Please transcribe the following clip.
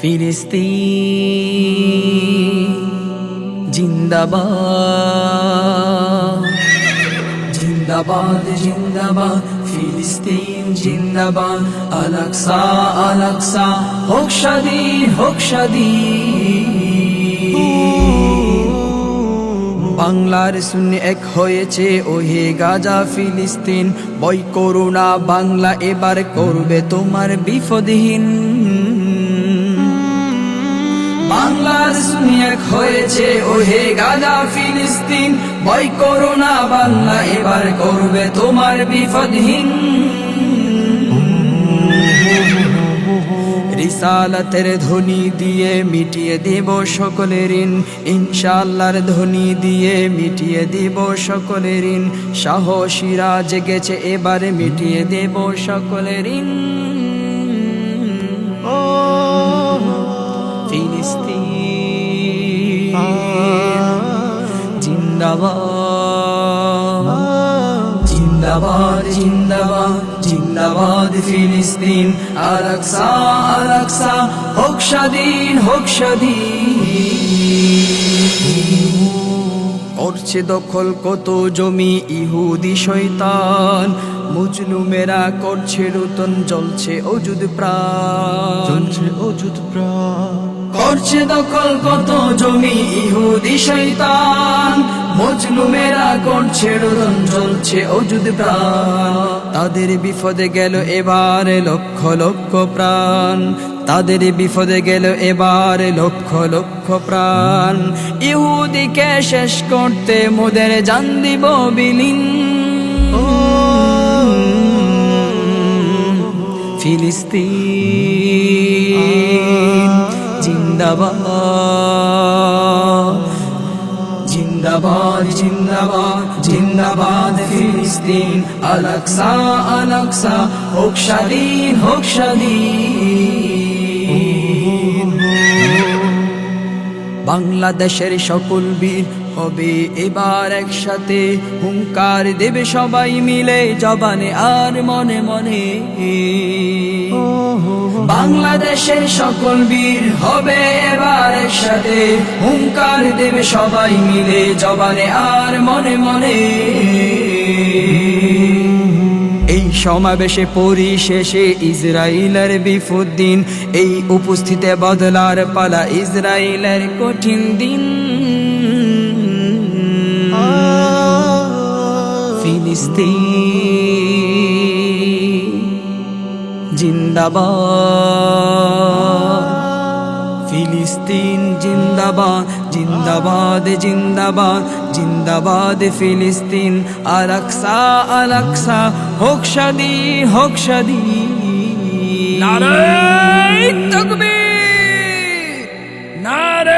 ফিলিস্তিন। জিন্দাবাদ। জিন্দাবাদ জিন্দাবাদ। ফিলিস্তিন, জিন্দাবাদ। আলাকসা আলাকসা। হোক স্বাধীন বাংলার শূন্য এক হয়েছে ওহে গাজা ফিলিস্তিন। বই করুণা বাংলা, এবার করবে তোমার বিপদহীন। বাংলার শূন্য এক হয়েছে ওহে গাজা ফিলিস্তিন। বই করোনা বাংলা, এবার করবে তোমার বিপদহীন রিসালাতের ধ্বনি দিয়ে মিটিয়ে দেব সকলের ঋণ। ইনশাল্লাহর ধ্বনি দিয়ে মিটিয়ে দেব সকলের ঋণ। সাহসীরা জেগেছে, এবারে মিটিয়ে দেব সকলের ঋণ। ফিলিস্তিন। জিন্দাবাদ। জিন্দাবাদ জিন্দাবাদ জিন্দাবাদ ফিলিস্তিন। আলাকসা আলাকসা হোক স্বাধীন, হোক করছে দখল কত জমি, ইহুদি শয়তান। মুজলুমেরা করছে রুতন, জ্বলছে অযুদ প্রাণ। চলছে অযুত প্রাণ। করছে দখল কত জমি? ইহুদি শৈতান মজলুমেরা করছে রোদন জ্বলছে অযুদ প্রাণ। তাদের বিপদে গেল এবার লক্ষ লক্ষ প্রাণ। তাদের বিপদে গেল এবার লক্ষ লক্ষ প্রাণ। ইহুদিকে শেষ করতে মোদের জান দিব বিলীন। ফিলিস্তিন। জিন্দাবাদ। জিন্দাবাদ জিন্দাবাদ ফিলিস্তিন। আলাকসা আলাকসা হোক স্বাধীন। বাংলাদেশের সকল বীর হবে এবার একসাথে। হুঙ্কার দেবে সবাই মিলে জবানে আর মনে মনে। বাংলাদেশের সকল বীর হবে এবার একসাথে। হুঙ্কার দেবে সবাই মিলে জবানে আর মনে মনে। এই সমাবেশে পরিশেষে ইসরায়েলের বিফুদ্দিন এই উপস্থিতে বদলার পালা ইসরায়েলের কঠিন দিন। ফিলিস্তিন। জিন্দাবাদ। জিন্দাবাদ। জিন্দাবাদ জিন্দাবাদ। ফিলিস্তিন। আলাকসা আলাকসা। হোক স্বাধীন নারায়ণ তকবীর।